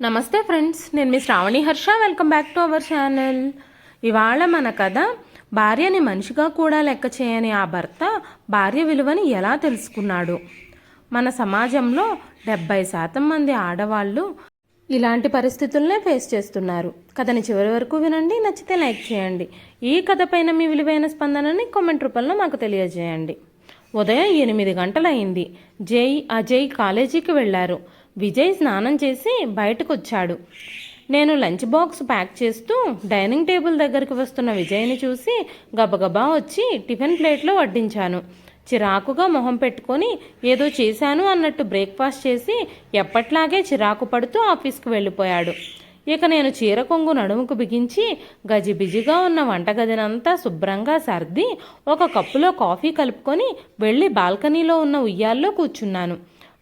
నమస్తే ఫ్రెండ్స్ నేను మీ Shravani Harsha. Welcome back to our channel ఇవాళ మన కథ భార్యని మనిషిగా కూడా లెక్క చేయని ఆ భర్త భార్య విలువని ఎలా తెలుసుకున్నాడు? మన సమాజంలో డెబ్బై శాతం మంది ఆడవాళ్ళు ఇలాంటి పరిస్థితులనే ఫేస్ చేస్తున్నారు. కథని చివరి వరకు వినండి నచ్చితే లైక్ చేయండి. ఈ కథ పైన మీ విలువైన స్పందనని కామెంట్ రూపంలో మాకు తెలియజేయండి. ఉదయం ఎనిమిది గంటలయింది జై అజయ్ కాలేజీకి వెళ్ళారు. విజయ్ స్నానం చేసి బయటకు వచ్చాడు నేను లంచ్ బాక్స్ ప్యాక్ చేస్తూ డైనింగ్ టేబుల్ దగ్గరికి వస్తున్న విజయ్ని చూసి గబగబా వచ్చి టిఫిన్ ప్లేట్లో వడ్డించాను. చిరాకుగా మొహం పెట్టుకొని ఏదో చేశాను అన్నట్టు బ్రేక్ఫాస్ట్ చేసి ఎప్పట్లాగే చిరాకు పడుతూ ఆఫీస్కి వెళ్ళిపోయాడు. ఇక నేను చీర కొంగు నడుముకు బిగించి గజిబిజిగా ఉన్న వంటగదినంతా శుభ్రంగా సర్ది ఒక కప్పులో కాఫీ కలుపుకొని వెళ్ళి బాల్కనీలో ఉన్న ఉయ్యాల్లో కూర్చున్నాను.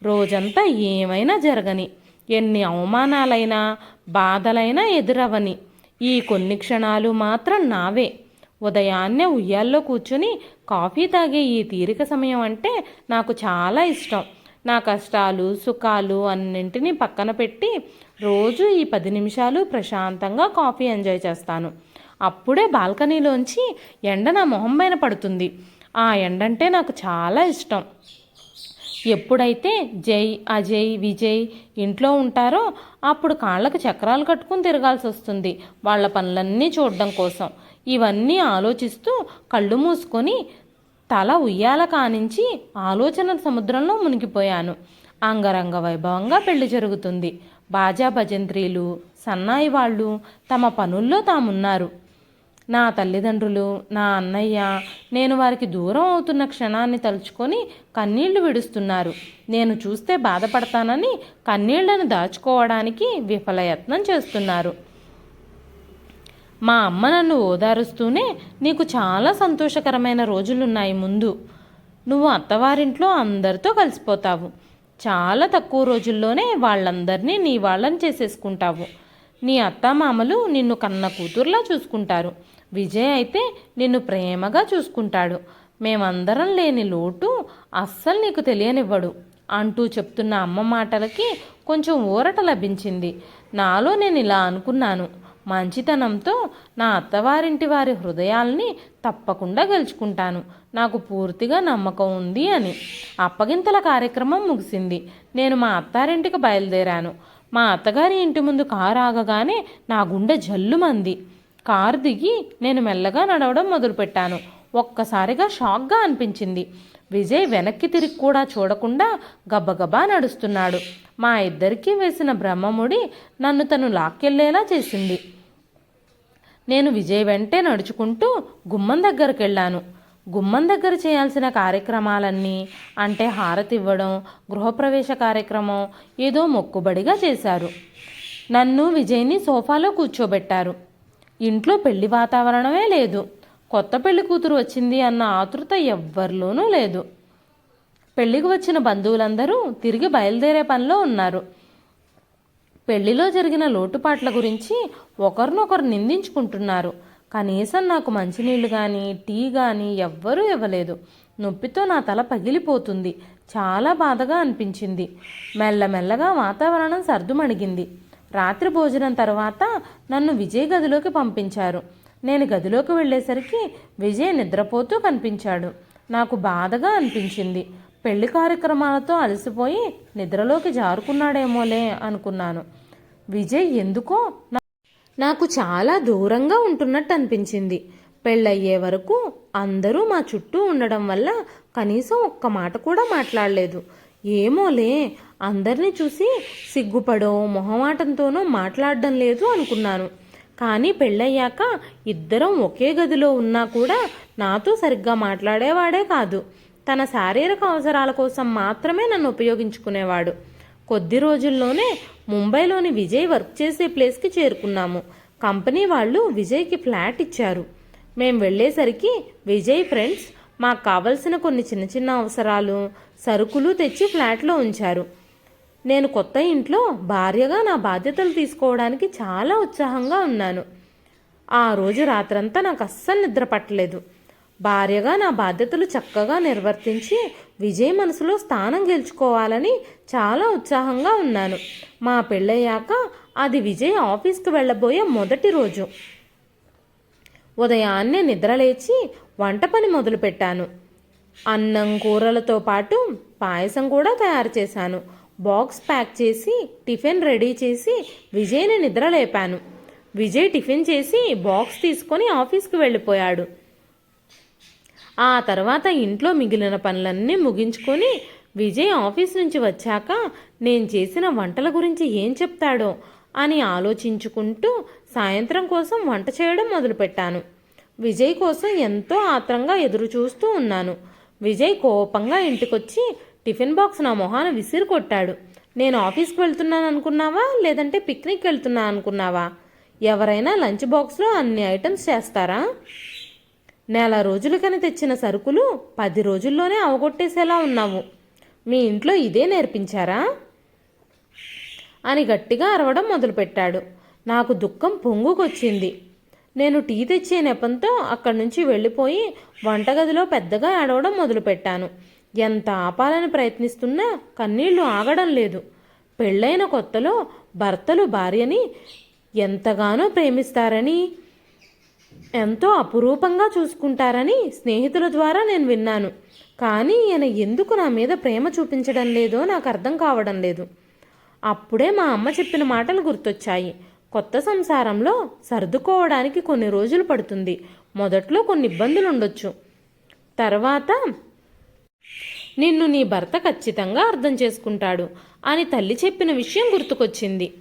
రోజంతా ఏమైనా జరగని ఎన్ని అవమానాలైనా బాధలైనా ఎదురవని ఈ కొన్ని క్షణాలు మాత్రం నావే. ఉదయాన్నే ఉయ్యాల్లో కూర్చుని కాఫీ తాగే ఈ తీరిక సమయం అంటే నాకు చాలా ఇష్టం. నా కష్టాలు సుఖాలు అన్నింటినీ పక్కన పెట్టి రోజు ఈ పది నిమిషాలు ప్రశాంతంగా కాఫీ ఎంజాయ్ చేస్తాను. అప్పుడే బాల్కనీలోంచి ఎండ నా మొహం పైన పడుతుంది. ఆ ఎండంటే నాకు చాలా ఇష్టం. ఎప్పుడైతే జై అజయ్ విజయ్ ఇంట్లో ఉంటారో అప్పుడు కాళ్ళకు చక్రాలు కట్టుకుని తిరగాల్సి వస్తుంది. వాళ్ళ పనులన్నీ చూడడం కోసం. ఇవన్నీ ఆలోచిస్తూ కళ్ళు మూసుకొని తల ఉయ్యాల కానించి ఆలోచన సముద్రంలో మునిగిపోయాను. అంగరంగ వైభవంగా పెళ్ళి జరుగుతుంది. బాజా భజంత్రీలు సన్నాయి వాళ్ళు తమ పనుల్లో తామున్నారు. నా తల్లిదండ్రులు నా అన్నయ్య నేను వారికి దూరం అవుతున్న క్షణాన్ని తలుచుకొని కన్నీళ్ళు విడుస్తున్నారు. నేను చూస్తే బాధపడతానని కన్నీళ్ళను దాచుకోవడానికి విఫలయత్నం చేస్తున్నారు. మా అమ్మ నన్ను ఓదారుస్తూనే నీకు చాలా సంతోషకరమైన రోజులున్నాయి ముందు. నువ్వు అత్తవారింట్లో అందరితో కలిసిపోతావు. చాలా తక్కువ రోజుల్లోనే వాళ్ళందరినీ నీ వాళ్ళని చేసేసుకుంటావు. నీ అత్తమామలు నిన్ను కన్న కూతుర్లా చూసుకుంటారు. విజయ్ అయితే నిన్ను ప్రేమగా చూసుకుంటాడు. మేమందరం లేని లోటు అస్సలు నీకు తెలియనివ్వడు అంటూ చెప్తున్న అమ్మ మాటలకి కొంచెం ఊరట లభించింది. నాలో నేను ఇలా అనుకున్నాను. మంచితనంతో నా అత్తవారింటి వారి హృదయాల్ని తప్పకుండా గెలుచుకుంటాను. నాకు పూర్తిగా నమ్మకం ఉంది అని. అప్పగింతల కార్యక్రమం ముగిసింది. నేను మా అత్తారింటికి బయలుదేరాను. మా అత్తగారి ఇంటి ముందు కారు ఆగగానే నా గుండె జల్లుమంది. కారు దిగి నేను మెల్లగా నడవడం మొదలుపెట్టాను. ఒక్కసారిగా షాక్గా అనిపించింది. విజయ్ వెనక్కి తిరిగి కూడా చూడకుండా గబగబా నడుస్తున్నాడు. మా ఇద్దరికీ వేసిన బ్రహ్మముడి నన్ను తను లాక్కెళ్ళేలా చేసింది. నేను విజయ్ వెంటే నడుచుకుంటూ గుమ్మం దగ్గరికి వెళ్ళాను గుమ్మం దగ్గర చేయాల్సిన కార్యక్రమాలన్నీ అంటే హారతి ఇవ్వడం గృహప్రవేశ కార్యక్రమం ఏదో మొక్కుబడిగా చేశారు. నన్ను విజయ్ని సోఫాలో కూర్చోబెట్టారు. ఇంట్లో పెళ్ళి వాతావరణమే లేదు. కొత్త పెళ్ళి కూతురు వచ్చింది అన్న ఆతృత ఎవ్వరిలోనూ లేదు. పెళ్ళికి వచ్చిన బంధువులందరూ తిరిగి బయలుదేరే పనిలో ఉన్నారు. పెళ్ళిలో జరిగిన లోటుపాట్ల గురించి ఒకరినొకరు నిందించుకుంటున్నారు. కనీసం నాకు మంచినీళ్ళు కానీ టీ కానీ ఎవ్వరూ ఇవ్వలేదు. నొప్పితో నా తల పగిలిపోతుంది. చాలా బాధగా అనిపించింది. మెల్లమెల్లగా వాతావరణం సర్దుమణిగింది. రాత్రి భోజనం తర్వాత నన్ను విజయ్ గదిలోకి పంపించారు. నేను గదిలోకి వెళ్ళేసరికి విజయ్ నిద్రపోతూ కనిపించాడు. నాకు బాధగా అనిపించింది. పెళ్ళి కార్యక్రమాలతో అలసిపోయి నిద్రలోకి జారుకున్నాడేమోలే అనుకున్నాను. విజయ్ ఎందుకో నా- నాకు చాలా దూరంగా ఉంటున్నట్టు అనిపించింది పెళ్ళయ్యే వరకు అందరూ మా చుట్టూ ఉండడం వల్ల కనీసం ఒక్క మాట కూడా మాట్లాడలేదు. ఏమోలే అందరినీ చూసి సిగ్గుపడో మొహమాటంతోనో మాట్లాడడం లేదు అనుకున్నాను. కానీ పెళ్ళయ్యాక ఇద్దరం ఒకే గదిలో ఉన్నా కూడా నాతో సరిగ్గా మాట్లాడేవాడే కాదు. తన శారీరక అవసరాల కోసం మాత్రమే నన్ను ఉపయోగించుకునేవాడు. కొద్ది రోజుల్లోనే ముంబైలోని విజయ్ వర్క్ చేసే ప్లేస్కి చేరుకున్నాము. కంపెనీ వాళ్ళు విజయ్కి ఫ్లాట్ ఇచ్చారు. మేము వెళ్ళేసరికి విజయ్ ఫ్రెండ్స్ మాకు కావలసిన కొన్ని చిన్న చిన్న అవసరాలు సరుకులు తెచ్చి ఫ్లాట్లో ఉంచారు. నేను కొత్త ఇంట్లో భార్యగా నా బాధ్యతలు తీసుకోవడానికి చాలా ఉత్సాహంగా ఉన్నాను. ఆ రోజు రాత్రంతా నాకు అస్సలు నిద్ర పట్టలేదు. భార్యగా నా బాధ్యతలు చక్కగా నిర్వర్తించి విజయ్ మనసులో స్థానం గెలుచుకోవాలని చాలా ఉత్సాహంగా ఉన్నాను. మా పెళ్ళయ్యాక అది విజయ్ ఆఫీస్కి వెళ్ళబోయే మొదటి రోజు. ఉదయాన్నే నిద్రలేచి వంట పని మొదలుపెట్టాను. అన్నం కూరలతో పాటు పాయసం కూడా తయారు చేశాను. బాక్స్ ప్యాక్ చేసి టిఫిన్ రెడీ చేసి విజయ్ని నిద్రలేపాను. విజయ్ టిఫిన్ చేసి బాక్స్ తీసుకొని ఆఫీస్కి వెళ్ళిపోయాడు. ఆ తర్వాత ఇంట్లో మిగిలిన పనులన్నీ ముగించుకొని విజయ్ ఆఫీస్ నుంచి వచ్చాక నేను చేసిన వంటల గురించి ఏం చెప్తాడో అని ఆలోచించుకుంటూ సాయంత్రం కోసం వంట చేయడం మొదలుపెట్టాను. విజయ్ కోసం ఎంతో ఆత్రంగా ఎదురు చూస్తూ ఉన్నాను. విజయ్ కోపంగా ఇంటికొచ్చి టిఫిన్ బాక్స్ నా మొహాన విసిరి కొట్టాడు. నేను ఆఫీస్కి వెళ్తున్నాను అనుకున్నావా? లేదంటే పిక్నిక్ వెళ్తున్నా అనుకున్నావా? ఎవరైనా లంచ్ బాక్స్లో అన్ని ఐటమ్స్ చేస్తారా? నెల రోజులకని తెచ్చిన సరుకులు పది రోజుల్లోనే అవగొట్టేసేలా ఉన్నావు. మీ ఇంట్లో ఇదే నేర్పించారా? అని గట్టిగా అరవడం మొదలుపెట్టాడు. నాకు దుఃఖం పొంగుకొచ్చింది. నేను టీ తెచ్చే నెపంతో అక్కడి నుంచి వెళ్ళిపోయి వంటగదిలో పెద్దగా ఏడవడం మొదలుపెట్టాను. ఎంత ఆపాలని ప్రయత్నిస్తున్నా కన్నీళ్ళు ఆగడం లేదు. పెళ్ళైన కొత్తలో భర్తలు భార్యని ఎంతగానో ప్రేమిస్తారని ఎంతో అపురూపంగా చూసుకుంటారని స్నేహితుల ద్వారా నేను విన్నాను. కానీ ఈయన ఎందుకు నా మీద ప్రేమ చూపించడం లేదో నాకు అర్థం కావడం లేదు. అప్పుడే మా అమ్మ చెప్పిన మాటలు గుర్తొచ్చాయి. కొత్త సంసారంలో సర్దుకోవడానికి కొన్ని రోజులు పడుతుంది. మొదట్లో కొన్ని ఇబ్బందులు ఉండొచ్చు. తర్వాత నిన్ను నీ భర్త ఖచ్చితంగా అర్థం చేసుకుంటాడు అని తల్లి చెప్పిన విషయం గుర్తుకొచ్చింది.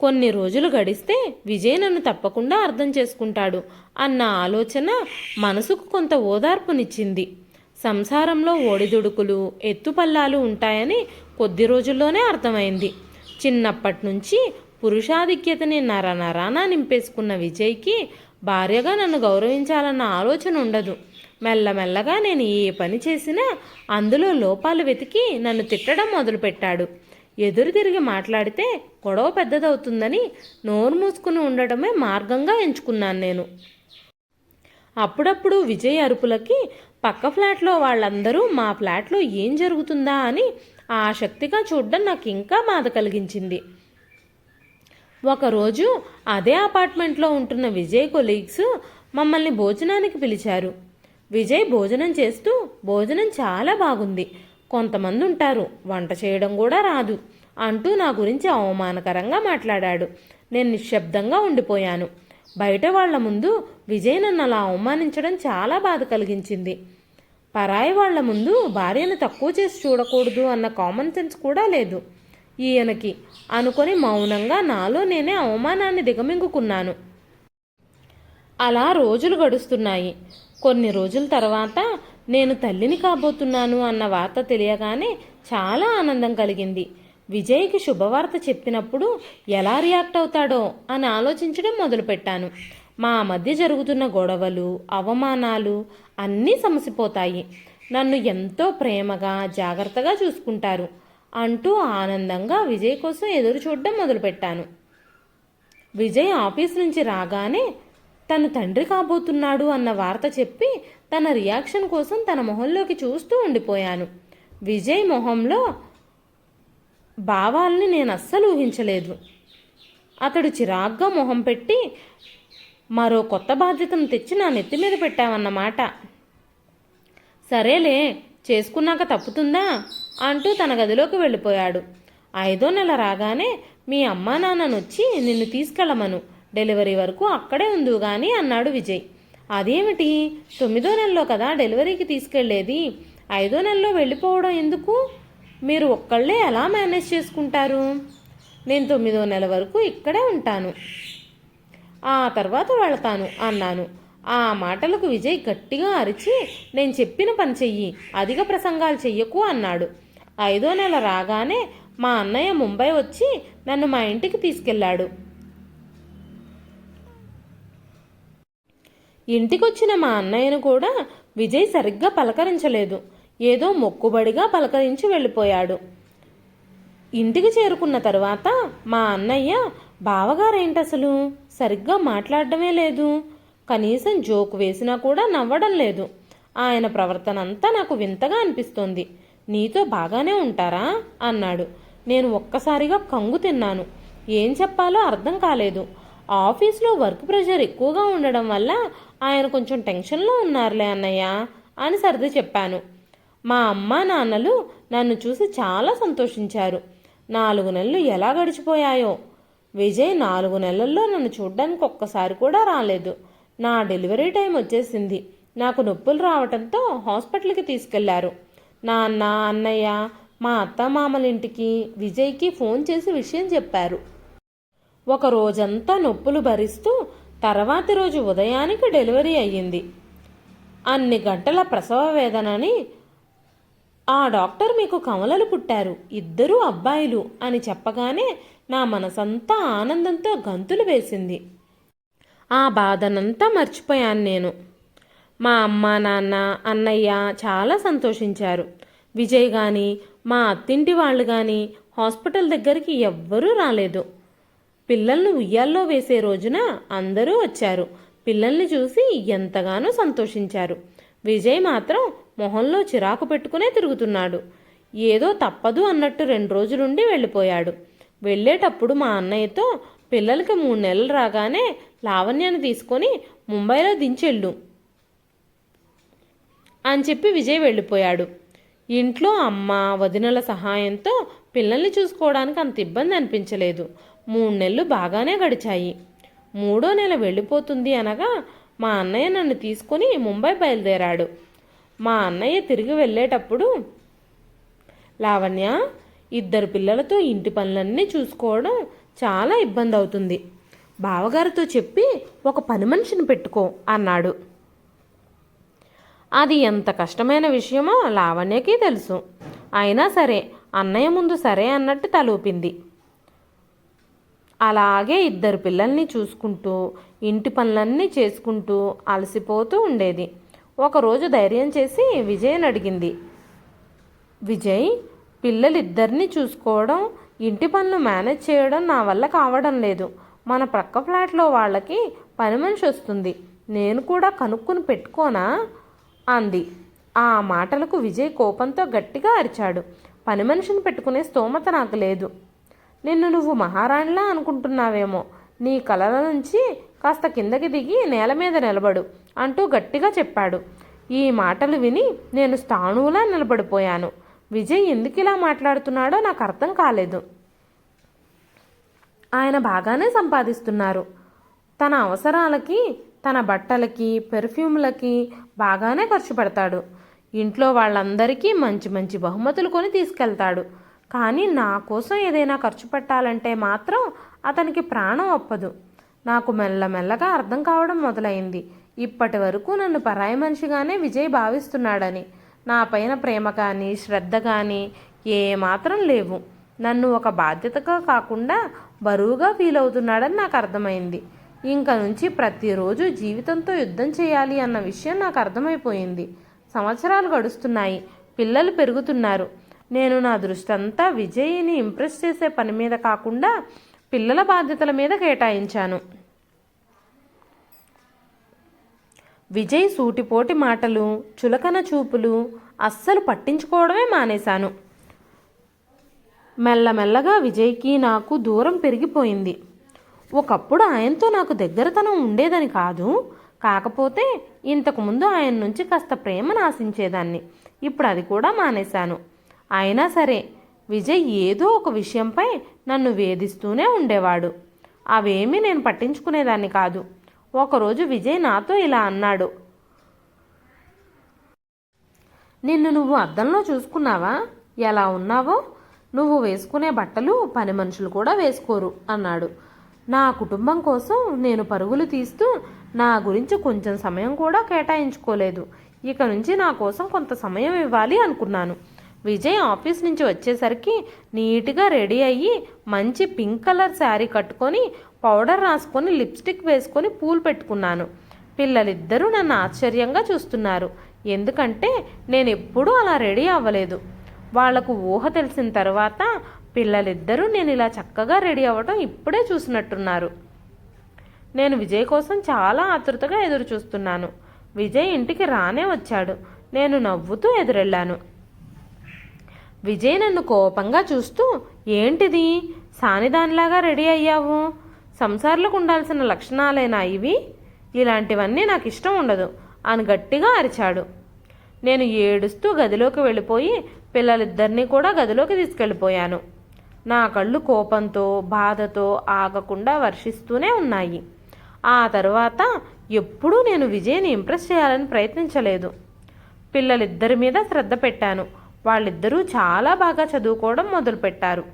కొన్ని రోజులు గడిస్తే విజయ్ నన్ను తప్పకుండా అర్థం చేసుకుంటాడు అన్న ఆలోచన మనసుకు కొంత ఓదార్పునిచ్చింది. సంసారంలో ఓడిదుడుకులు ఎత్తుపల్లాలు ఉంటాయని కొద్ది రోజుల్లోనే అర్థమైంది. చిన్నప్పటి నుంచి పురుషాధిక్యతని నర నరాన నింపేసుకున్న విజయ్కి భార్యగా నన్ను గౌరవించాలన్న ఆలోచన ఉండదు. మెల్లమెల్లగా నేను ఏ పని చేసినా అందులో లోపాలు వెతికి నన్ను తిట్టడం మొదలుపెట్టాడు. ఎదురు తిరిగి మాట్లాడితే గొడవ పెద్దదవుతుందని నోరు మూసుకుని ఉండటమే మార్గంగా ఎంచుకున్నాను నేను. అప్పుడప్పుడు విజయ్ అరుపులకి పక్క ఫ్లాట్లో వాళ్ళందరూ మా ఫ్లాట్లో ఏం జరుగుతుందా అని ఆసక్తిగా చూడడం నాకు ఇంకా బాధ కలిగించింది. ఒకరోజు అదే అపార్ట్మెంట్లో ఉంటున్న విజయ్ కొలీగ్స్ మమ్మల్ని భోజనానికి పిలిచారు. విజయ్ భోజనం చేస్తూ భోజనం చాలా బాగుంది. కొంతమంది ఉంటారు వంట చేయడం కూడా రాదు. అంటూ నా గురించి అవమానకరంగా మాట్లాడాడు. నేను నిశ్శబ్దంగా ఉండిపోయాను. బయట వాళ్ళ ముందు విజయ్ నన్ను అలా అవమానించడం చాలా బాధ కలిగించింది. పరాయి వాళ్ళ ముందు భార్యను తక్కువ చేసి చూడకూడదు అన్న కామన్ సెన్స్ కూడా లేదు. ఈయనకి అనుకొని మౌనంగా నాలో నేనే అవమానాన్ని దిగమింగుకున్నాను. అలా రోజులు గడుస్తున్నాయి. కొన్ని రోజుల తర్వాత నేను తల్లిని కాబోతున్నాను అన్న వార్త తెలియగానే చాలా ఆనందం కలిగింది. విజయ్కి శుభవార్త చెప్పినప్పుడు ఎలా రియాక్ట్ అవుతాడో అని ఆలోచించడం మొదలుపెట్టాను. మా మధ్య జరుగుతున్న గొడవలు అవమానాలు అన్నీ సమసిపోతాయి. నన్ను ఎంతో ప్రేమగా జాగ్రత్తగా చూసుకుంటారు అంటూ ఆనందంగా విజయ్ కోసం ఎదురు చూడడం మొదలుపెట్టాను. విజయ్ ఆఫీస్ నుంచి రాగానే తను తండ్రి కాబోతున్నాడు అన్న వార్త చెప్పి తన రియాక్షన్ కోసం తన మొహంలోకి చూస్తూ ఉండిపోయాను. విజయ్ మొహంలో భావాల్ని నేను అస్సలు ఊహించలేదు. అతడు చిరాగ్గా మొహం పెట్టి మరో కొత్త బాధ్యతను తెచ్చి నా నెత్తి మీద పెట్టావన్నమాట. సరేలే చేసుకున్నాక తప్పుతుందా? అంటూ తన గదిలోకి వెళ్ళిపోయాడు. ఐదో నెల రాగానే మీ అమ్మా నాన్ననొచ్చి నిన్ను తీసుకెళ్ళమను. డెలివరీ వరకు అక్కడే ఉందు కానీ అన్నాడు విజయ్. అదేమిటి? తొమ్మిదో నెలలో కదా డెలివరీకి తీసుకెళ్ళేది. ఐదో నెలలో వెళ్ళిపోవడం ఎందుకు? మీరు ఒక్కళ్ళే ఎలా మేనేజ్ చేసుకుంటారు? నేను తొమ్మిదో నెల వరకు ఇక్కడే ఉంటాను. ఆ తర్వాత వెళతాను అన్నాను. ఆ మాటలకు విజయ్ గట్టిగా అరిచి నేను చెప్పిన పని చెయ్యి అధిక ప్రసంగాలు చెయ్యకు అన్నాడు. ఐదో నెల రాగానే మా అన్నయ్య ముంబై వచ్చి నన్ను మా ఇంటికి తీసుకెళ్ళాడు. ఇంటికొచ్చిన మా అన్నయ్యను కూడా విజయ్ సరిగ్గా పలకరించలేదు. ఏదో మొక్కుబడిగా పలకరించి వెళ్ళిపోయాడు. ఇంటికి చేరుకున్న తర్వాత మా అన్నయ్య బావగారేంటసలు? సరిగ్గా మాట్లాడడమే లేదు. కనీసం జోకు వేసినా కూడా నవ్వడం లేదు. ఆయన ప్రవర్తన అంతా నాకు వింతగా అనిపిస్తోంది. నీతో బాగానే ఉంటారా? అన్నాడు. నేను ఒక్కసారిగా కంగు తిన్నాను. ఏం చెప్పాలో అర్థం కాలేదు. ఆఫీస్లో వర్క్ ప్రెషర్ ఎక్కువగా ఉండడం వల్ల ఆయన కొంచెం టెన్షన్లో ఉన్నారులే అన్నయ్య అని సర్ది చెప్పాను. మా అమ్మ నాన్నలు నన్ను చూసి చాలా సంతోషించారు. నాలుగు నెలలు ఎలా గడిచిపోయాయో. విజయ్ నాలుగు నెలల్లో నన్ను చూడ్డానికి ఒక్కసారి కూడా రాలేదు. నా డెలివరీ టైం వచ్చేసింది. నాకు నొప్పులు రావడంతో హాస్పిటల్కి తీసుకెళ్ళారు. నాన్న అన్నయ్య మా అత్త ఇంటికి విజయ్కి ఫోన్ చేసి విషయం చెప్పారు. ఒక రోజంతా నొప్పులు భరిస్తూ తర్వాతి రోజు ఉదయానికి డెలివరీ అయ్యింది. అన్ని గంటల ప్రసవ వేదనని ఆ డాక్టర్ మీకు కమలలు పుట్టారు ఇద్దరూ అబ్బాయిలు అని చెప్పగానే నా మనసంతా ఆనందంతో గంతులు వేసింది. ఆ బాధనంతా మర్చిపోయాను నేను. మా అమ్మ నాన్న అన్నయ్య చాలా సంతోషించారు. విజయ్ కానీ మా అత్తింటి వాళ్ళు కానీ హాస్పిటల్ దగ్గరికి ఎవ్వరూ రాలేదు. పిల్లల్ని ఉయ్యాల్లో వేసే రోజున అందరూ వచ్చారు. పిల్లల్ని చూసి ఎంతగానో సంతోషించారు. విజయ్ మాత్రం మొహంలో చిరాకు పెట్టుకునే తిరుగుతున్నాడు. ఏదో తప్పదు అన్నట్టు రెండు రోజులుండి వెళ్ళిపోయాడు. వెళ్ళేటప్పుడు మా అన్నయ్యతో పిల్లలకి మూడు నెలలు రాగానే లావణ్యాన్ని తీసుకొని ముంబైలో దించెళ్ళు అని చెప్పి విజయ్ వెళ్ళిపోయాడు. ఇంట్లో అమ్మ వదినల సహాయంతో పిల్లల్ని చూసుకోవడానికి అంత ఇబ్బంది అనిపించలేదు. మూడు నెలలు బాగానే గడిచాయి. మూడో నెల వెళ్ళిపోతుంది అనగా మా అన్నయ్య నన్ను తీసుకొని ముంబై బయలుదేరాడు. మా అన్నయ్య తిరిగి వెళ్ళేటప్పుడు లావణ్య ఇద్దరు పిల్లలతో ఇంటి పనులన్నీ చూసుకోవడం చాలా ఇబ్బంది అవుతుంది బావగారితో చెప్పి ఒక పని మనిషిని పెట్టుకో అన్నాడు. అది ఎంత కష్టమైన విషయమో లావణ్యకి తెలుసు. అయినా సరే అన్నయ్య ముందు సరే అన్నట్టు తలూపింది. అలాగే ఇద్దరు పిల్లల్ని చూసుకుంటూ ఇంటి పనులన్నీ చేసుకుంటూ అలసిపోతూ ఉండేది. ఒకరోజు ధైర్యం చేసి విజయ్ని అడిగింది. విజయ్ పిల్లలిద్దరిని చూసుకోవడం ఇంటి పనులు మేనేజ్ చేయడం నా వల్ల కావడం లేదు. మన ప్రక్క ఫ్లాట్లో వాళ్ళకి పని మనిషి వస్తుంది. నేను కూడా కనుక్కుని పెట్టుకోనా అంది. ఆ మాటలకు విజయ్ కోపంతో గట్టిగా అరిచాడు. పని మనిషిని పెట్టుకునే స్తోమత నాకు లేదు. నిన్ను నువ్వు మహారాణిలా అనుకుంటున్నావేమో. నీ కలల నుంచి కాస్త కిందకి దిగి నేల మీద నిలబడు అంటూ గట్టిగా చెప్పాడు. ఈ మాటలు విని నేను స్థాణువులా నిలబడిపోయాను. విజయ్ ఎందుకు ఇలా మాట్లాడుతున్నాడో నాకు అర్థం కాలేదు. ఆయన బాగానే సంపాదిస్తున్నారు. తన అవసరాలకి తన బట్టలకి పెర్ఫ్యూమ్లకి బాగానే ఖర్చు పెడతాడు. ఇంట్లో వాళ్ళందరికీ మంచి మంచి బహుమతులు కొని తీసుకెళ్తాడు. కానీ నా కోసం ఏదైనా ఖర్చు పెట్టాలంటే మాత్రం అతనికి ప్రాణం ఒప్పదు. నాకు మెల్లమెల్లగా అర్థం కావడం మొదలైంది. ఇప్పటి వరకు నన్ను పరాయి మనిషిగానే విజయ్ భావిస్తున్నాడని. నా పైన ప్రేమ కానీ శ్రద్ధ కానీ ఏమాత్రం లేవు. నన్ను ఒక బాధ్యతగా కాకుండా బరువుగా ఫీల్ అవుతున్నాడని నాకు అర్థమైంది. ఇంక నుంచి ప్రతిరోజు జీవితంతో యుద్ధం చేయాలి అన్న విషయం నాకు అర్థమైపోయింది. సంవత్సరాలు గడుస్తున్నాయి. పిల్లలు పెరుగుతున్నారు. నేను నా దృష్టి అంతా విజయ్ని ఇంప్రెస్ చేసే పని మీద కాకుండా పిల్లల బాధ్యతల మీద కేటాయించాను. విజయ్ సూటిపోటి మాటలు చులకన చూపులు అస్సలు పట్టించుకోవడమే మానేశాను. మెల్లమెల్లగా విజయ్కి నాకు దూరం పెరిగిపోయింది. ఒకప్పుడు ఆయనతో నాకు దగ్గరతనం ఉండేదని కాదు కాకపోతే ఇంతకుముందు ఆయన నుంచి కాస్త ప్రేమను ఆశించేదాన్ని ఇప్పుడు అది కూడా మానేశాను. అయినా సరే విజయ్ ఏదో ఒక విషయంపై నన్ను వేధిస్తూనే ఉండేవాడు. అవేమీ నేను పట్టించుకునేదాన్ని కాదు. ఒకరోజు విజయ్ నాతో ఇలా అన్నాడు. నిన్ను నువ్వు అద్దంలో చూసుకున్నావా? ఎలా ఉన్నావో? నువ్వు వేసుకునే బట్టలు పని మనుషులు కూడా వేసుకోరు అన్నాడు. నా కుటుంబం కోసం నేను పరుగులు తీస్తూ నా గురించి కొంచెం సమయం కూడా కేటాయించుకోలేదు. ఇక నుంచి నా కోసం కొంత సమయం ఇవ్వాలి అనుకున్నాను. విజయ్ ఆఫీస్ నుంచి వచ్చేసరికి నీట్గా రెడీ అయ్యి మంచి పింక్ కలర్ శారీ కట్టుకొని పౌడర్ రాసుకొని లిప్స్టిక్ వేసుకొని పూలు పెట్టుకున్నాను. పిల్లలిద్దరూ నన్ను ఆశ్చర్యంగా చూస్తున్నారు. ఎందుకంటే నేను ఎప్పుడూ అలా రెడీ అవ్వలేదు. వాళ్ళకు ఊహ తెలిసిన తర్వాత పిల్లలిద్దరూ నేను ఇలా చక్కగా రెడీ అవ్వటం ఇప్పుడే చూసినట్టున్నారు. నేను విజయ్ కోసం చాలా ఆతృతగా ఎదురు చూస్తున్నాను విజయ్ ఇంటికి రానే వచ్చాడు. నేను నవ్వుతూ ఎదురెళ్ళాను. విజయ్ నన్ను కోపంగా చూస్తూ ఏంటిది? సానిదానిలాగా రెడీ అయ్యావు? సంసార్లకు ఉండాల్సిన లక్షణాలైనా ఇవి? ఇలాంటివన్నీ నాకు ఇష్టం ఉండదు అని గట్టిగా అరిచాడు. నేను ఏడుస్తూ గదిలోకి వెళ్ళిపోయి పిల్లలిద్దరినీ కూడా గదిలోకి తీసుకెళ్ళిపోయాను. నా కళ్ళు కోపంతో బాధతో ఆగకుండా వర్షిస్తూనే ఉన్నాయి. ఆ తర్వాత ఎప్పుడూ నేను విజయ్ని ఇంప్రెస్ చేయాలని ప్రయత్నించలేదు. పిల్లలిద్దరి మీద శ్రద్ధ పెట్టాను. వాళ్ళిద్దరూ చాలా బాగా చదువుకోవడం మొదలుపెట్టారు.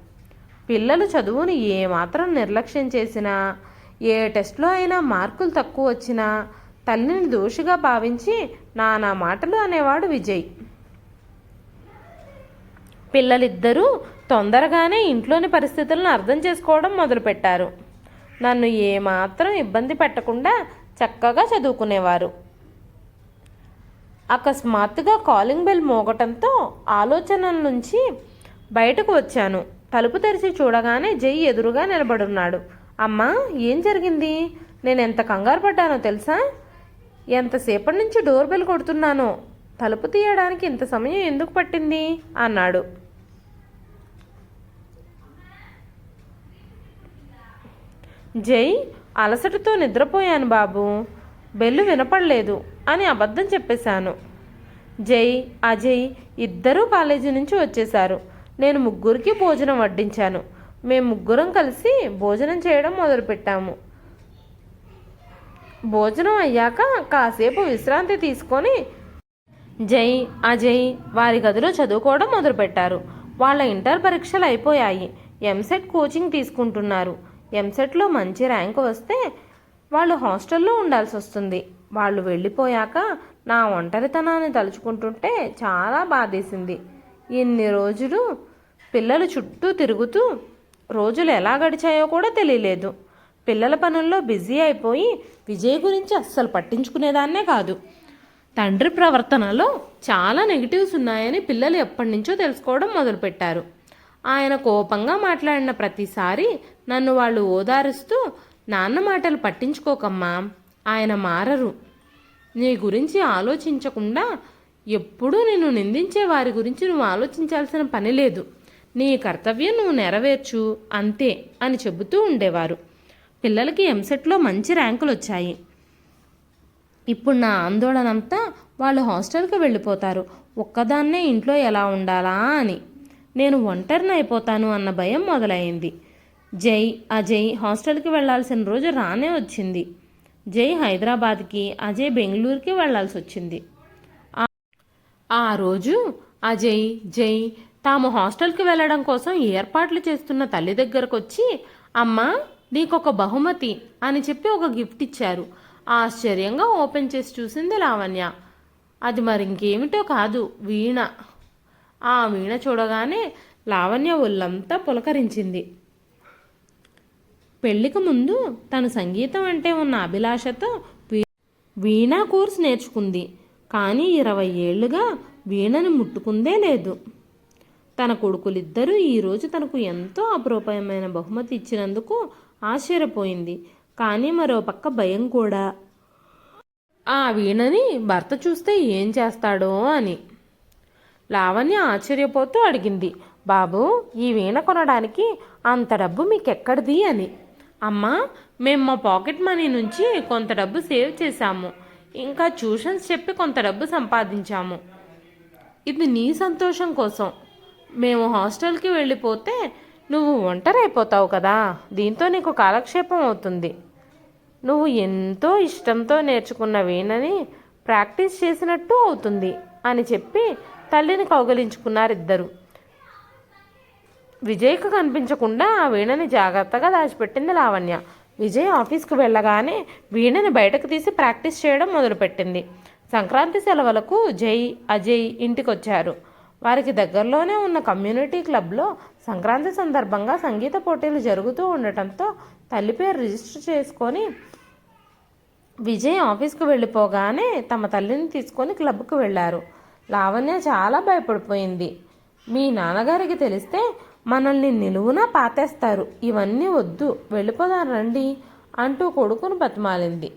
పిల్లలు చదువుని ఏమాత్రం నిర్లక్ష్యం చేసినా ఏ టెస్ట్లో అయినా మార్కులు తక్కువ వచ్చినా తల్లిని దోషిగా భావించి నానా మాటలు అనేవాడు విజయ్. పిల్లలిద్దరూ తొందరగానే ఇంట్లోని పరిస్థితులను అర్థం చేసుకోవడం మొదలుపెట్టారు. నన్ను ఏమాత్రం ఇబ్బంది పెట్టకుండా చక్కగా చదువుకునేవారు. అకస్మాత్తుగా కాలింగ్ బెల్ మోగటంతో ఆలోచనల నుంచి బయటకు వచ్చాను. తలుపు తెరిచి చూడగానే జై ఎదురుగా నిలబడున్నాడు. అమ్మా ఏం జరిగింది? నేను ఎంత కంగారు పడ్డానో తెలుసా? ఎంతసేపటి నుంచి డోర్ బెల్ కొడుతున్నానో? తలుపు తీయడానికి ఇంత సమయం ఎందుకు పట్టింది? అన్నాడు. జై అలసటతో నిద్రపోయాను బాబు. బెల్లు వినపడలేదు అని అబద్ధం చెప్పేశాను. జై అజయ్ ఇద్దరూ కాలేజీ నుంచి వచ్చేశారు. నేను ముగ్గురికి భోజనం వడ్డించాను. మేము ముగ్గురం కలిసి భోజనం చేయడం మొదలుపెట్టాము. భోజనం అయ్యాక కాసేపు విశ్రాంతి తీసుకొని జై అజయ్ వారి గదిలో చదువుకోవడం మొదలుపెట్టారు. వాళ్ళ ఇంటర్ పరీక్షలు అయిపోయాయి. ఎంసెట్ కోచింగ్ తీసుకుంటున్నారు. ఎంసెట్లో మంచి ర్యాంకు వస్తే వాళ్ళు హాస్టల్లో ఉండాల్సి వస్తుంది వాళ్ళు వెళ్ళిపోయాక నా ఒంటరితనాన్ని తలుచుకుంటుంటే చాలా బాధేసింది. ఇన్ని రోజులు పిల్లలు చుట్టూ తిరుగుతూ రోజులు ఎలా గడిచాయో కూడా తెలియలేదు. పిల్లల పనుల్లో బిజీ అయిపోయి విజయ్ గురించి అస్సలు పట్టించుకునేదాన్నే కాదు. తండ్రి ప్రవర్తనలో చాలా నెగిటివ్స్ ఉన్నాయని పిల్లలు ఎప్పటి నుంచో తెలుసుకోవడం మొదలుపెట్టారు. ఆయన కోపంగా మాట్లాడిన ప్రతిసారి నన్ను వాళ్ళు ఓదారుస్తూ నాన్న మాటలు పట్టించుకోకమ్మా. ఆయన మారరు. నీ గురించి ఆలోచించకుండా ఎప్పుడూ నిన్ను నిందించే వారి గురించి నువ్వు ఆలోచించాల్సిన పని లేదు. నీ కర్తవ్యం నువ్వు నెరవేర్చు అంతే అని చెబుతూ ఉండేవారు. పిల్లలకి ఎంసెట్లో మంచి ర్యాంకులు వచ్చాయి. ఇప్పుడు నా ఆందోళన అంతా వాళ్ళు హాస్టల్కి వెళ్ళిపోతారు. ఒక్కదాన్నే ఇంట్లో ఎలా ఉండాలా అని. నేను ఒంటరిని అయిపోతాను అన్న భయం మొదలైంది. జై అజయ్ హాస్టల్కి వెళ్ళాల్సిన రోజు రానే వచ్చింది. జై హైదరాబాద్కి అజయ్ బెంగళూరుకి వెళ్ళాల్సి వచ్చింది. ఆ- రోజు అజయ్ జై తాము హాస్టల్కి వెళ్ళడం కోసం ఏర్పాట్లు చేస్తున్న తల్లి దగ్గరకు వచ్చి అమ్మా నీకొక బహుమతి అని చెప్పి ఒక గిఫ్ట్ ఇచ్చారు. ఆశ్చర్యంగా ఓపెన్ చేసి చూసింది లావణ్య. అది మరి ఇంకేమిటో కాదు వీణ. ఆ వీణ చూడగానే లావణ్య ఒళ్ళంతా పులకరించింది. పెళ్ళికి ముందు తను సంగీతం అంటే ఉన్న అభిలాషతో వీణా కోర్స్ నేర్చుకుంది. కానీ ఇరవై ఏళ్ళుగా వీణను ముట్టుకుందే లేదు. తన కొడుకులిద్దరూ ఈరోజు తనకు ఎంతో అపురూపమైన బహుమతి ఇచ్చినందుకు ఆశ్చర్యపోయింది. కానీ మరో పక్క భయం కూడా. ఆ వీణని భర్త చూస్తే ఏం చేస్తాడో అని. లావణ్య ఆశ్చర్యపోతూ అడిగింది బాబు ఈ వీణ కొనడానికి అంత డబ్బు మీకెక్కడిది? అని. అమ్మా మేము మా పాకెట్ మనీ నుంచి కొంత డబ్బు సేవ్ చేశాము. ఇంకా ట్యూషన్స్ చెప్పి కొంత డబ్బు సంపాదించాము. ఇది నీ సంతోషం కోసం. మేము హాస్టల్కి వెళ్ళిపోతే నువ్వు ఒంటరి అయిపోతావు కదా. దీంతో నీకు కాలక్షేపం అవుతుంది. నువ్వు ఎంతో ఇష్టంతో నేర్చుకున్న వీణని ప్రాక్టీస్ చేసినట్టు అవుతుంది అని చెప్పి తల్లిని కౌగలించుకున్నారు ఇద్దరు విజయ్కు కనిపించకుండా ఆ వీణని జాగ్రత్తగా దాచిపెట్టింది లావణ్య. విజయ్ ఆఫీస్కి వెళ్ళగానే వీణని బయటకు తీసి ప్రాక్టీస్ చేయడం మొదలుపెట్టింది. సంక్రాంతి సెలవులకు జై అజయ్ ఇంటికొచ్చారు. వారికి దగ్గరలోనే ఉన్న కమ్యూనిటీ క్లబ్లో సంక్రాంతి సందర్భంగా సంగీత పోటీలు జరుగుతూ ఉండటంతో తల్లి పేరు రిజిస్టర్ చేసుకొని విజయ్ ఆఫీస్కి వెళ్ళిపోగానే తమ తల్లిని తీసుకొని క్లబ్కు వెళ్ళారు. లావణ్య చాలా భయపడిపోయింది. మీ నాన్నగారికి తెలిస్తే మనల్ని నిలువునా పాతేస్తారు. ఇవన్నీ వద్దు. వెళ్ళిపోదాం రండి అంటూ కొడుకును బతిమాలింది.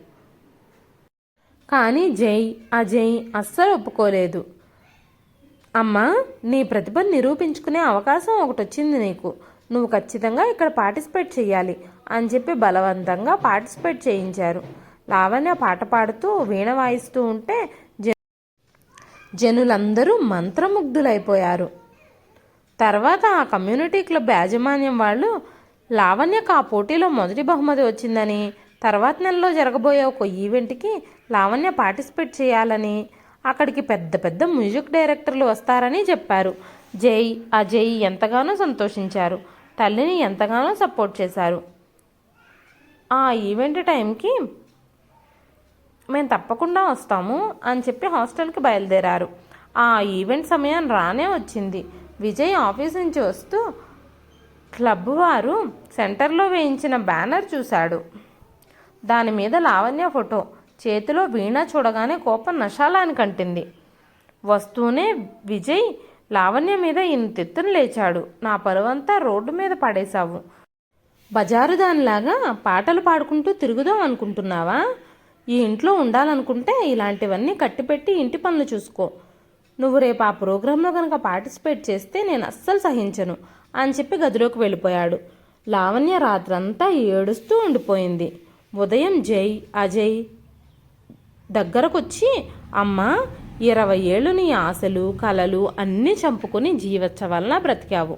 కానీ జై అజయ్ అస్సలు ఒప్పుకోలేదు. అమ్మా నీ ప్రతిభను నిరూపించుకునే అవకాశం ఒకటి వచ్చింది నీకు. నువ్వు ఖచ్చితంగా ఇక్కడ పార్టిసిపేట్ చేయాలి అని చెప్పి బలవంతంగా పార్టిసిపేట్ చేయించారు. లావణ్య పాట పాడుతూ వీణ వాయిస్తూ ఉంటే జనులందరూ మంత్రముగ్ధులైపోయారు. తర్వాత ఆ కమ్యూనిటీ క్లబ్ యాజమాన్యం వాళ్ళు లావణ్యకు ఆ పోటీలో మొదటి బహుమతి వచ్చిందని తర్వాత నెలలో జరగబోయే ఒక ఈవెంట్కి లావణ్య పార్టిసిపేట్ చేయాలని అక్కడికి పెద్ద పెద్ద మ్యూజిక్ డైరెక్టర్లు వస్తారని చెప్పారు. జై అజయ్ ఎంతగానో సంతోషించారు. తల్లిని ఎంతగానో సపోర్ట్ చేశారు. ఆ ఈవెంట్ టైంకి మేము తప్పకుండా వస్తాము అని చెప్పి హాస్టల్కి బయలుదేరారు. ఆ ఈవెంట్ సమయం రానే వచ్చింది. విజయ్ ఆఫీస్ నుంచి వస్తూ క్లబ్ వారు సెంటర్లో వేయించిన బ్యానర్ చూశాడు. దాని మీద లావణ్య ఫోటో. చేతిలో వీణ చూడగానే కోపం నశాలాని కంటింది. వస్తూనే విజయ్ లావణ్య మీద ఇంతెత్తున లేచాడు. నా పరువంతా రోడ్డు మీద పడేశావు. బజారు దానిలాగా పాటలు పాడుకుంటూ తిరుగుదాం అనుకుంటున్నావా? ఈ ఇంట్లో ఉండాలనుకుంటే ఇలాంటివన్నీ కట్టిపెట్టి ఇంటి పనులు చూసుకో. నువ్వు రేపు ఆ ప్రోగ్రాంలో కనుక పార్టిసిపేట్ చేస్తే నేను అస్సలు సహించను అని చెప్పి గదిలోకి వెళ్ళిపోయాడు. లావణ్య రాత్రంతా ఏడుస్తూ ఉండిపోయింది. ఉదయం జై అజయ్ దగ్గరకొచ్చి అమ్మా ఇరవై ఏళ్ళు నీ ఆశలు కలలు అన్నీ చంపుకొని జీవోత్సవాలన బ్రతికావు.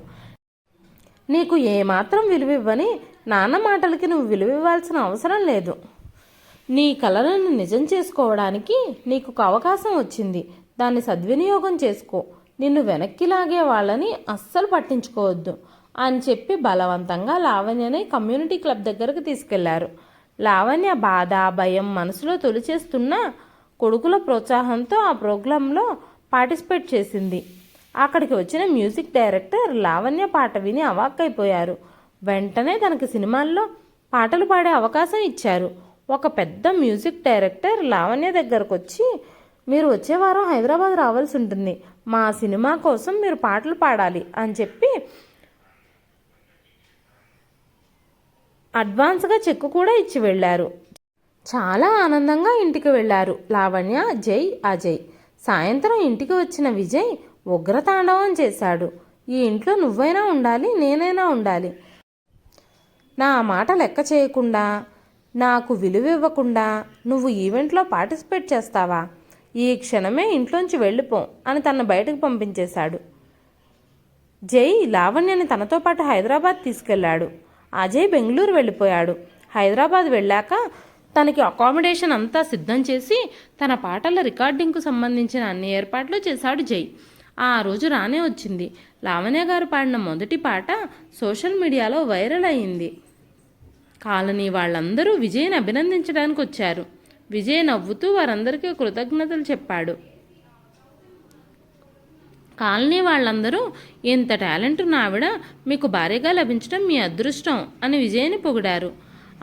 నీకు ఏమాత్రం విలువివ్వని నాన్న మాటలకి నువ్వు విలువివ్వాల్సిన అవసరం లేదు. నీ కలలను నిజం చేసుకోవడానికి నీకు ఒక అవకాశం వచ్చింది. దాన్ని సద్వినియోగం చేసుకో. నిన్ను వెనక్కి లాగే వాళ్ళని అస్సలు పట్టించుకోవద్దు అని చెప్పి బలవంతంగా లావణ్యని కమ్యూనిటీ క్లబ్ దగ్గరకు తీసుకెళ్ళారు. లావణ్య బాధ భయం మనసులో తొలిచేస్తున్న కొడుకుల ప్రోత్సాహంతో ఆ ప్రోగ్రాంలో పార్టిసిపేట్ చేసింది. అక్కడికి వచ్చిన మ్యూజిక్ డైరెక్టర్ లావణ్య పాట విని అవాక్కైపోయారు. వెంటనే తనకి సినిమాల్లో పాటలు పాడే అవకాశం ఇచ్చారు. ఒక పెద్ద మ్యూజిక్ డైరెక్టర్ లావణ్య దగ్గరకు వచ్చి మీరు వచ్చే వారం హైదరాబాద్ రావాల్సి ఉంటుంది. మా సినిమా కోసం మీరు పాటలు పాడాలి అని చెప్పి అడ్వాన్స్గా చెక్కు కూడా ఇచ్చి వెళ్ళారు. చాలా ఆనందంగా ఇంటికి వెళ్ళారు. లావణ్య జై అజయ్. సాయంత్రం ఇంటికి వచ్చిన విజయ్ ఉగ్రతాండవం చేశాడు. ఈ ఇంట్లో నువ్వైనా ఉండాలి నేనైనా ఉండాలి. నా మాట లెక్క చేయకుండా నాకు విలువ ఇవ్వకుండా నువ్వు ఈవెంట్లో పార్టిసిపేట్ చేస్తావా? ఈ క్షణమే ఇంట్లోంచి వెళ్ళిపో అని తన బయటకు పంపించేశాడు. జై లావణ్యని తనతో పాటు హైదరాబాద్ తీసుకెళ్ళాడు అజయ్ బెంగళూరు వెళ్ళిపోయాడు. హైదరాబాద్ వెళ్ళాక తనకి అకామిడేషన్ అంతా సిద్ధం చేసి తన పాటల రికార్డింగ్కు సంబంధించిన అన్ని ఏర్పాట్లు చేశాడు జై. ఆ రోజు రానే వచ్చింది. లావణ్య గారు పాడిన మొదటి పాట సోషల్ మీడియాలో వైరల్ అయింది కాలనీ వాళ్ళందరూ విజయ్ని అభినందించడానికి వచ్చారు విజయ్ నవ్వుతూ వారందరికీ కృతజ్ఞతలు చెప్పాడు. కాలనీ వాళ్ళందరూ ఇంత టాలెంట్ నావిడ ఆవిడ మీకు భార్యగా లభించడం మీ అదృష్టం అని విజయ్ని పొగిడారు.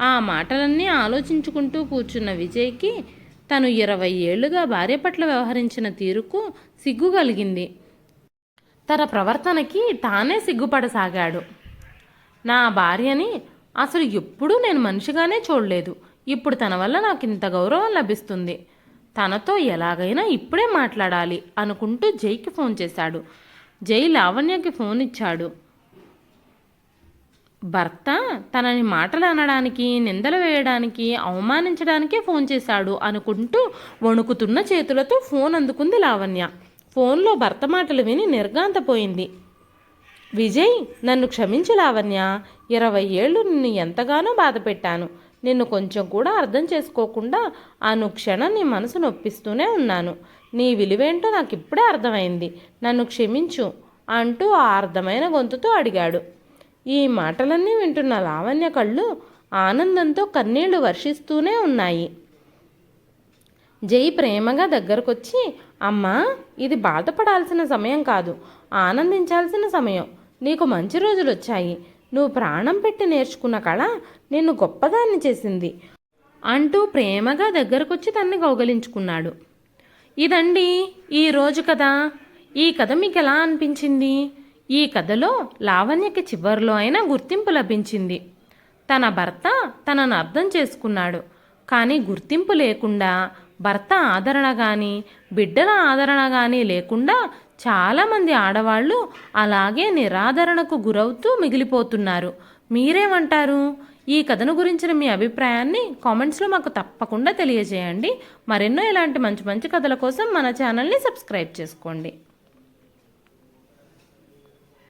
ఆ మాటలన్నీ ఆలోచించుకుంటూ కూర్చున్న విజయ్కి తను ఇరవై ఏళ్ళుగా భార్య పట్ల వ్యవహరించిన తీరుకు సిగ్గు కలిగింది. తన ప్రవర్తనకి తానే సిగ్గుపడసాగాడు. నా భార్యని అసలు ఎప్పుడూ నేను మనిషిగానే చూడలేదు. ఇప్పుడు తన వల్ల నాకు ఇంత గౌరవం లభిస్తుంది. తనతో ఎలాగైనా ఇప్పుడే మాట్లాడాలి అనుకుంటూ జైకి ఫోన్ చేశాడు. జై లావణ్యకి ఫోన్ ఇచ్చాడు. భర్త తనని మాటలు అనడానికి నిందలు వేయడానికి అవమానించడానికే ఫోన్ చేశాడు అనుకుంటూ వణుకుతున్న చేతులతో ఫోన్ అందుకుంది లావణ్య. ఫోన్లో భర్త మాటలు విని నిర్గాంతపోయింది విజయ్ నన్ను క్షమించు లావణ్య. ఇరవై ఏళ్ళు నిన్ను ఎంతగానో బాధపెట్టాను. నిన్ను కొంచెం కూడా అర్థం చేసుకోకుండా అనుక్షణం నీ మనసు నొప్పిస్తూనే ఉన్నాను. నీ విలువేంటో నాకు ఇప్పుడే అర్థమైంది. నన్ను క్షమించు అంటూ ఆ అర్థమైన గొంతుతో అడిగాడు. ఈ మాటలన్నీ వింటున్న లావణ్య కళ్ళు ఆనందంతో కన్నీళ్ళు వర్షిస్తూనే ఉన్నాయి. జై ప్రేమగా దగ్గరకొచ్చి అమ్మా ఇది బాధపడాల్సిన సమయం కాదు. ఆనందించాల్సిన సమయం. నీకు మంచి రోజులు వచ్చాయి నువ్వు ప్రాణం పెట్టి నేర్చుకున్న కళ నిన్ను గొప్పదాన్ని చేసింది అంటూ ప్రేమగా దగ్గరకొచ్చి తన్ని కౌగలించుకున్నాడు ఇదండి ఈరోజు కథ. ఈ కథ మీకు ఎలా అనిపించింది? ఈ కథలో లావణ్యకి చివరిలో అయినా గుర్తింపు లభించింది. తన భర్త తనను అర్థం చేసుకున్నాడు. కానీ గుర్తింపు లేకుండా భర్త ఆదరణ కానీ బిడ్డల ఆదరణ కానీ లేకుండా చాలామంది ఆడవాళ్ళు అలాగే నిరాదరణకు గురవుతూ మిగిలిపోతున్నారు. మీరేమంటారు? ఈ కథను గురించిన మీ అభిప్రాయాన్ని కామెంట్స్లో మాకు తప్పకుండా తెలియజేయండి. మరెన్నో ఇలాంటి మంచి మంచి కథల కోసం మన ఛానల్ని సబ్స్క్రైబ్ చేసుకోండి.